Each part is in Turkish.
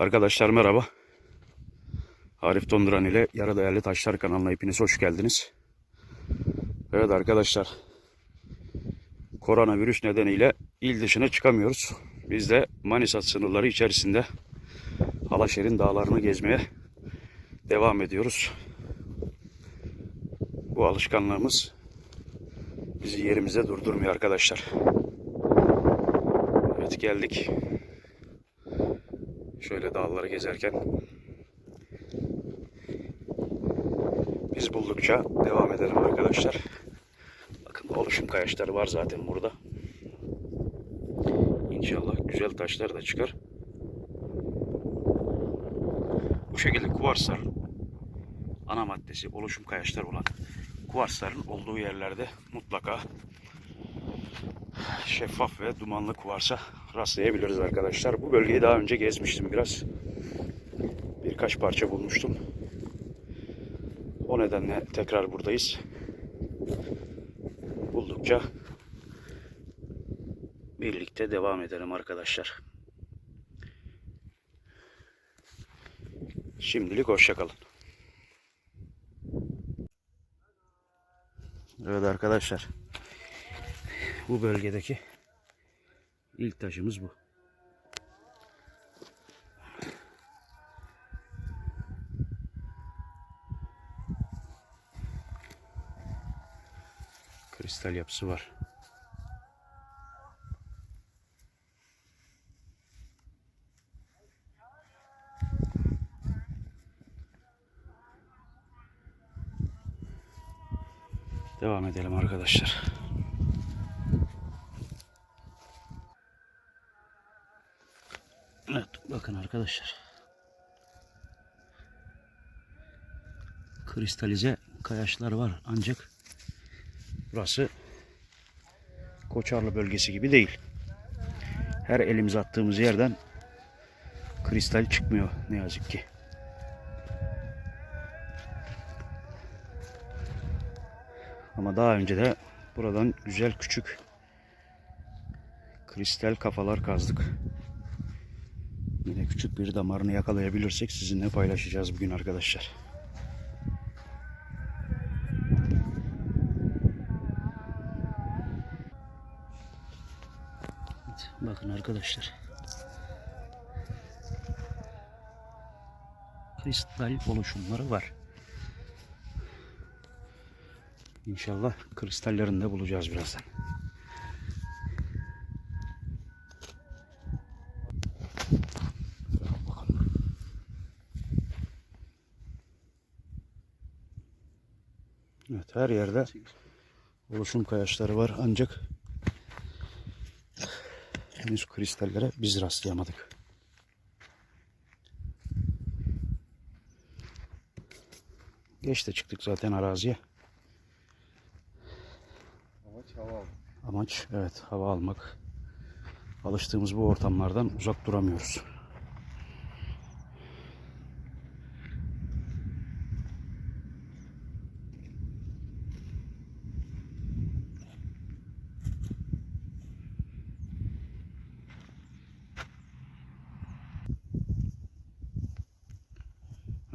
Arkadaşlar merhaba. Arif Donduran ile Yarı Değerli Taşlar kanalına hepiniz hoş geldiniz. Evet arkadaşlar. Koronavirüs nedeniyle il dışına çıkamıyoruz. Biz de Manisa sınırları içerisinde Alaşehir'in dağlarını gezmeye devam ediyoruz. Bu alışkanlığımız bizi yerimize durdurmuyor arkadaşlar. Evet geldik. Şöyle dağları gezerken biz buldukça devam edelim arkadaşlar. Bakın oluşum kayaçları var zaten burada. İnşallah güzel taşlar da çıkar. Bu şekilde kuvarslar ana maddesi oluşum kayaçlar olan kuvarsların olduğu yerlerde mutlaka şeffaf ve dumanlı kuvarsa rastlayabiliriz arkadaşlar. Bu bölgeyi daha önce gezmiştim biraz. Birkaç parça bulmuştum. O nedenle tekrar buradayız. Buldukça birlikte devam edelim arkadaşlar. Şimdilik hoşçakalın. Evet arkadaşlar. Bu bölgedeki ilk taşımız bu. Kristal yapısı var. Devam edelim arkadaşlar. Evet bakın arkadaşlar. Kristalize kayaçlar var ancak burası Koçarlı bölgesi gibi değil. Her elimize attığımız yerden kristal çıkmıyor ne yazık ki. Ama daha önce de buradan güzel küçük kristal kafalar kazdık. Yine küçük bir damarını yakalayabilirsek sizinle paylaşacağız bugün arkadaşlar. Bakın arkadaşlar. Kristal oluşumları var. İnşallah kristallerini de bulacağız birazdan. Evet her yerde oluşum kayaçları var ancak henüz kristallere biz rastlayamadık. Geç de çıktık zaten araziye. Amaç hava almak. Amaç evet hava almak. Alıştığımız bu ortamlardan uzak duramıyoruz.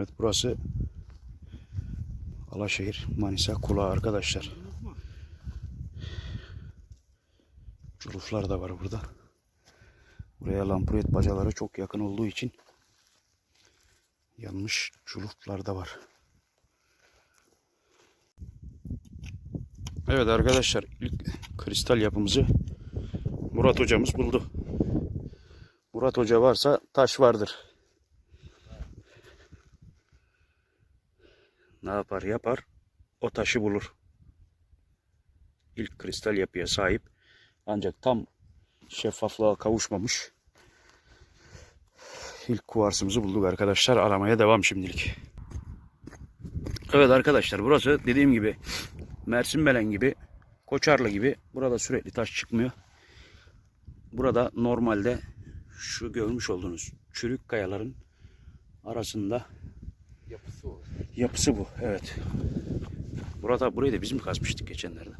Evet burası Alaşehir Manisa Kulağı arkadaşlar. Çuruflar da var burada. Buraya lampuret bacaları çok yakın olduğu için yanmış çuruflar da var. Evet arkadaşlar ilk kristal yapımızı Murat hocamız buldu. Murat hoca varsa taş vardır. Ne yapar yapar o taşı bulur. İlk kristal yapıya sahip ancak tam şeffaflığa kavuşmamış. İlk kuvarsımızı bulduk arkadaşlar. Aramaya devam şimdilik. Evet arkadaşlar burası dediğim gibi Mersin Belen gibi Koçarlı gibi burada sürekli taş çıkmıyor. Burada normalde şu görmüş olduğunuz çürük kayaların arasında Yapısı o. yapısı bu. Evet. Burada burayı da biz mi kazmıştık geçenlerde?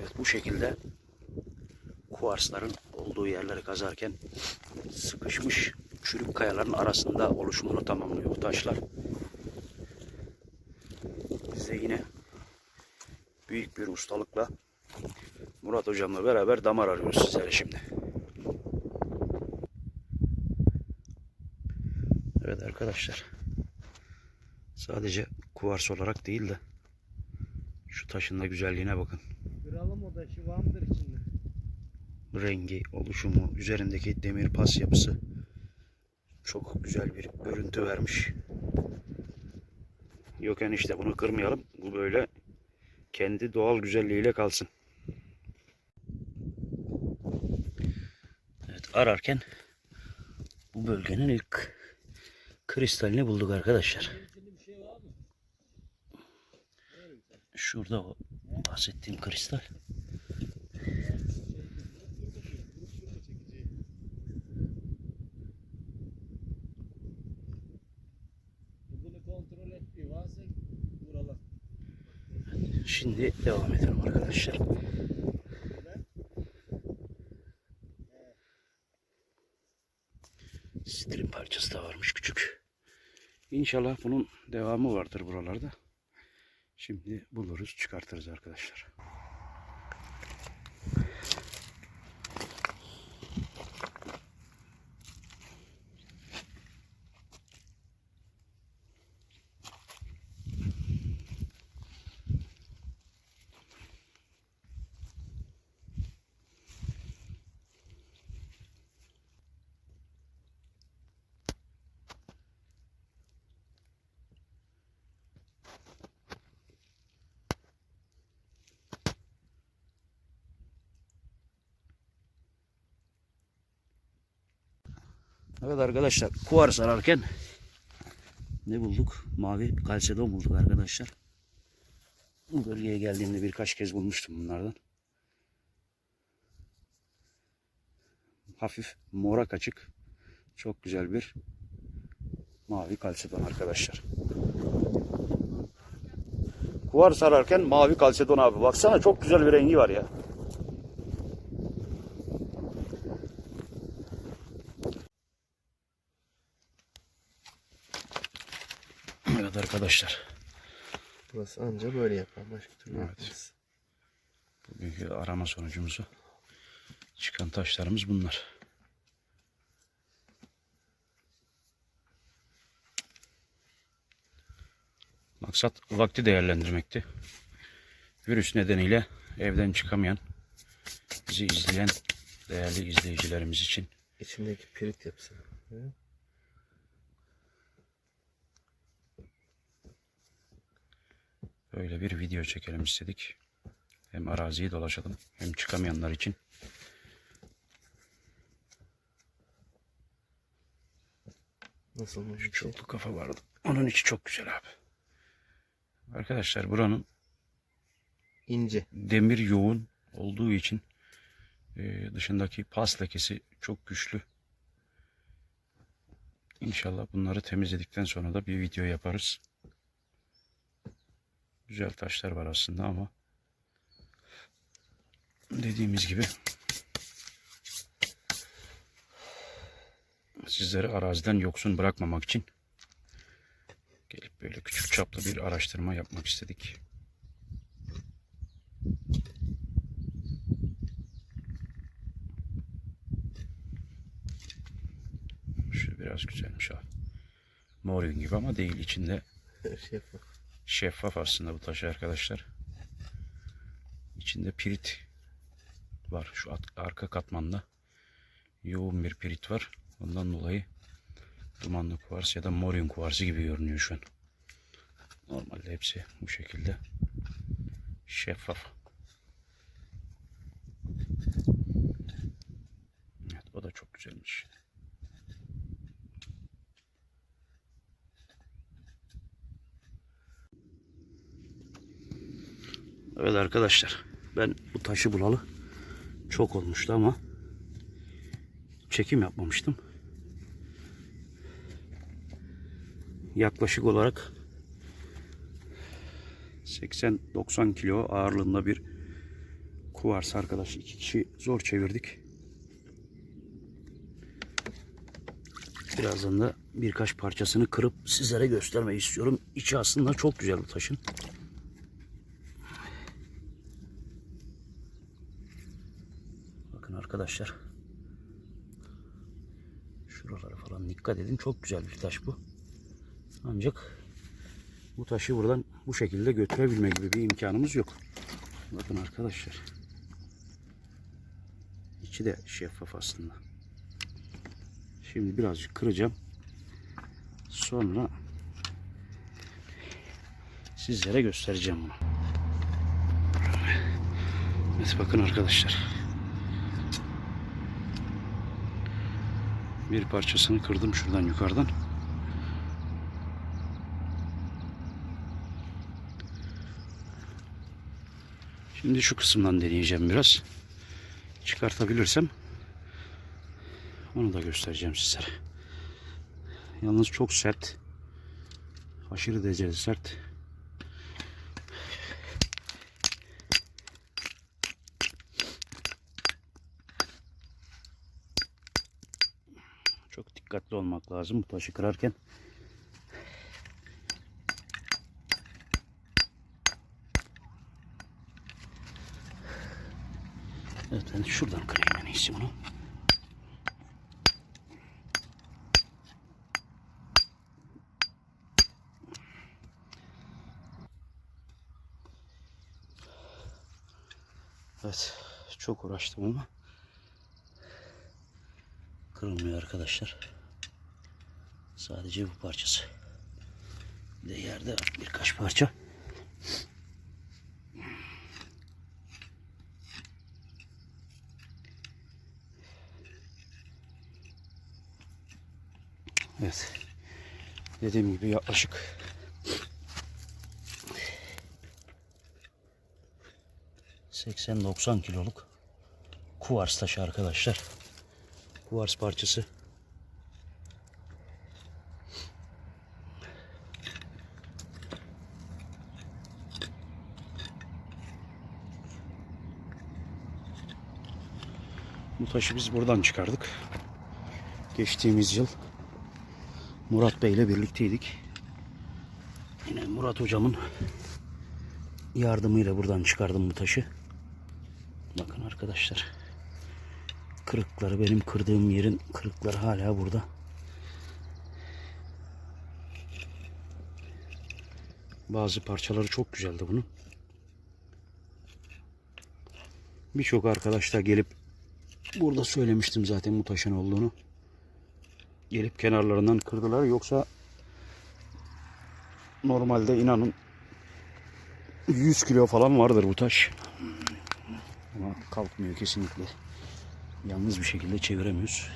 Evet bu şekilde kuarsların olduğu yerleri kazarken sıkışmış çürük kayaların arasında oluşumunu tamamlıyor bu taşlar. Biz de yine büyük bir ustalıkla Murat hocamla beraber damar arıyoruz sizlere şimdi. Evet arkadaşlar. Sadece kuvars olarak değil de şu taşın da güzelliğine bakın. Kralım o da şu Van'dır içinde. rengi, oluşumu, üzerindeki demir pas yapısı çok güzel bir görüntü vermiş. Yok enişte bunu kırmayalım. Bu böyle kendi doğal güzelliğiyle kalsın. Evet ararken bu bölgenin ilk kristalini bulduk arkadaşlar. Şurada o bahsettiğim kristal. Şimdi devam edelim arkadaşlar. Strim parçası da varmış küçük. İnşallah bunun devamı vardır buralarda. Şimdi buluruz çıkartırız arkadaşlar. Evet arkadaşlar kuvars ararken ne bulduk? Mavi kalsedon bulduk arkadaşlar. Bu bölgeye geldiğimde birkaç kez bulmuştum bunlardan. Hafif mora kaçık. Çok güzel bir mavi kalsedon arkadaşlar. Kuvars ararken mavi kalsedon abi. Baksana çok güzel bir rengi var ya. Evet arkadaşlar. Burası anca böyle yapar. Başka türlü Evet. yapmaz. Bugünkü arama sonucumuzu çıkan taşlarımız bunlar. Maksat vakti değerlendirmekti. Virüs nedeniyle evden çıkamayan, bizi izleyen değerli izleyicilerimiz için İçindeki pirit yapısı. Böyle bir video çekelim istedik. Hem araziyi dolaşalım hem çıkamayanlar için. Nasıl? Şu çoklu kafa vardı. Onun içi çok güzel abi. Arkadaşlar buranın İnce. demir yoğun olduğu için e, dışındaki pas lekesi çok güçlü. İnşallah bunları temizledikten sonra da bir video yaparız. Güzel taşlar var aslında ama dediğimiz gibi sizleri araziden yoksun bırakmamak için gelip böyle küçük çaplı bir araştırma yapmak istedik. Şu biraz güzelmiş abi. Morion gibi ama değil içinde yapma. Şeffaf aslında bu taş arkadaşlar. İçinde pirit var şu arka katmanda. Yoğun bir pirit var. Ondan dolayı dumanlı kuvars ya da morion kuvarsı gibi görünüyor şu an. Normalde hepsi bu şekilde şeffaf. Evet, o da çok güzelmiş. Evet arkadaşlar ben bu taşı bulalı çok olmuştu ama çekim yapmamıştım. Yaklaşık olarak 80-90 kilo ağırlığında bir Kuvars arkadaş iki kişi zor çevirdik. Birazdan da birkaç parçasını kırıp sizlere göstermeyi istiyorum. İçi aslında çok güzel bu taşın. Bakın arkadaşlar. Şuralara falan dikkat edin. Çok güzel bir taş bu. Ancak bu taşı buradan bu şekilde götürebilme gibi bir imkanımız yok. Bakın arkadaşlar. İçi de şeffaf aslında. Şimdi birazcık kıracağım. Sonra sizlere göstereceğim bunu. Evet bakın arkadaşlar. Bir parçasını kırdım şuradan yukarıdan. Şimdi şu kısımdan deneyeceğim biraz. Çıkartabilirsem onu da göstereceğim sizlere. Yalnız çok sert. Aşırı derecede sert. Çok dikkatli olmak lazım bu taşı kırarken. Evet ben şuradan kırayım en iyisi bunu. Evet çok uğraştım ama kırılmıyor arkadaşlar. Sadece bu parçası. Bir de yerde birkaç parça. Evet. Dediğim gibi yaklaşık ...80-90 kiloluk... ...kuvars taşı arkadaşlar. Kuvars parçası. Bu taşı biz buradan çıkardık. Geçtiğimiz yıl Murat Bey ile birlikteydik. Yine Murat hocamın yardımıyla buradan çıkardım bu taşı. Bakın arkadaşlar. Kırıkları benim kırdığım yerin kırıkları hala burada. Bazı parçaları çok güzeldi bunun. Birçok arkadaş da gelip burada söylemiştim zaten bu taşın olduğunu gelip kenarlarından kırdılar. Yoksa normalde inanın 100 kilo falan vardır bu taş. Ama kalkmıyor kesinlikle. Yalnız bir şekilde çeviremiyoruz.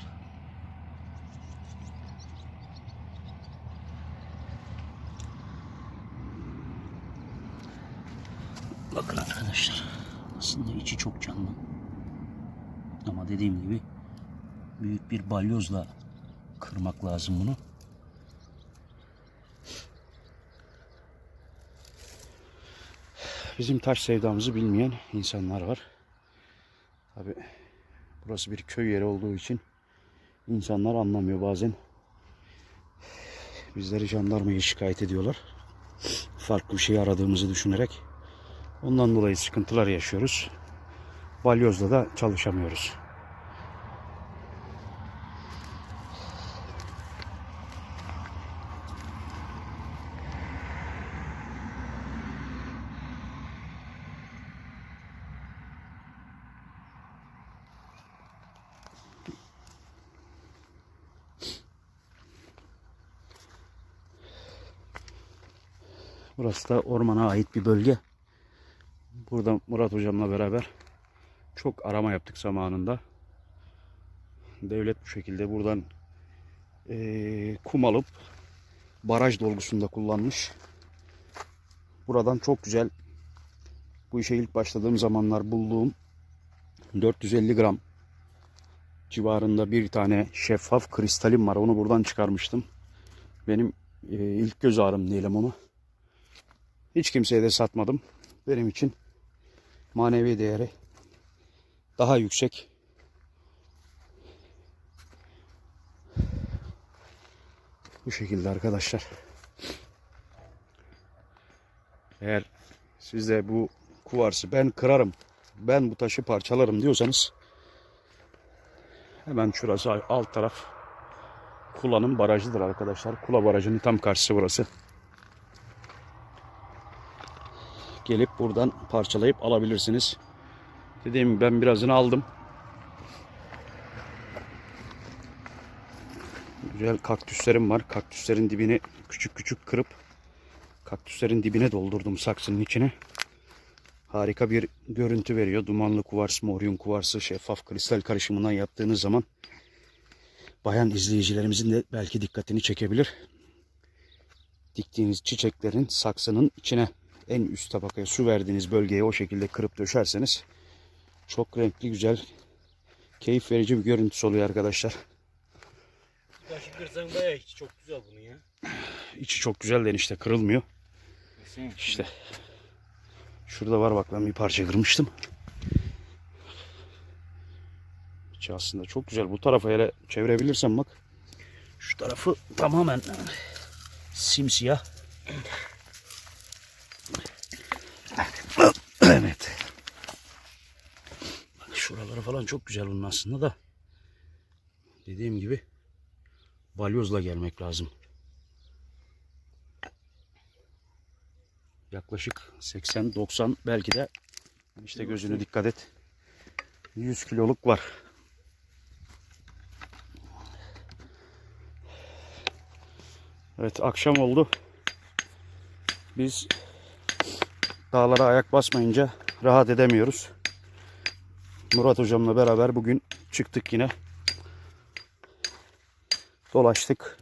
Bakın arkadaşlar. Aslında içi çok canlı. Ama dediğim gibi büyük bir balyozla kırmak lazım bunu. Bizim taş sevdamızı bilmeyen insanlar var. Tabi burası bir köy yeri olduğu için insanlar anlamıyor bazen. Bizleri jandarmaya şikayet ediyorlar. Farklı bir şey aradığımızı düşünerek. Ondan dolayı sıkıntılar yaşıyoruz. Balyozla da çalışamıyoruz. Burası da ormana ait bir bölge. Burada Murat hocamla beraber çok arama yaptık zamanında. Devlet bu şekilde buradan eee, kum alıp baraj dolgusunda kullanmış. Buradan çok güzel bu işe ilk başladığım zamanlar bulduğum 450 gram civarında bir tane şeffaf kristalim var. Onu buradan çıkarmıştım. Benim eee, ilk göz ağrım diyelim onu. Hiç kimseye de satmadım. Benim için manevi değeri daha yüksek. Bu şekilde arkadaşlar. Eğer siz de bu kuvarsı ben kırarım, ben bu taşı parçalarım diyorsanız hemen şurası alt taraf Kula'nın barajıdır arkadaşlar. Kula barajının tam karşısı burası. Gelip buradan parçalayıp alabilirsiniz. Dediğim gibi ben birazını aldım. Güzel kaktüslerim var. Kaktüslerin dibini küçük küçük kırıp kaktüslerin dibine doldurdum saksının içine. Harika bir görüntü veriyor. Dumanlı kuvars, moryum kuvarsı, şeffaf kristal karışımından yaptığınız zaman bayan izleyicilerimizin de belki dikkatini çekebilir. Diktiğiniz çiçeklerin saksının içine en üst tabakaya su verdiğiniz bölgeye o şekilde kırıp döşerseniz çok renkli güzel keyif verici bir görüntüsü oluyor arkadaşlar. Taşı kırsan bayağı hiç çok güzel bunun ya. İçi çok güzel de işte kırılmıyor. İşte. Şurada var bak ben bir parça kırmıştım. İçi aslında çok güzel. Bu tarafa hele çevirebilirsem bak. Şu tarafı tamamen simsiyah. Evet. Bak şuraları falan çok güzel bunun aslında da. Dediğim gibi balyozla gelmek lazım. Yaklaşık 80-90 belki de işte gözünü dikkat et. 100 kiloluk var. Evet akşam oldu. Biz dağlara ayak basmayınca rahat edemiyoruz. Murat hocamla beraber bugün çıktık yine. Dolaştık.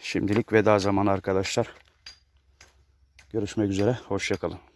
Şimdilik veda zamanı arkadaşlar. Görüşmek üzere. Hoşçakalın.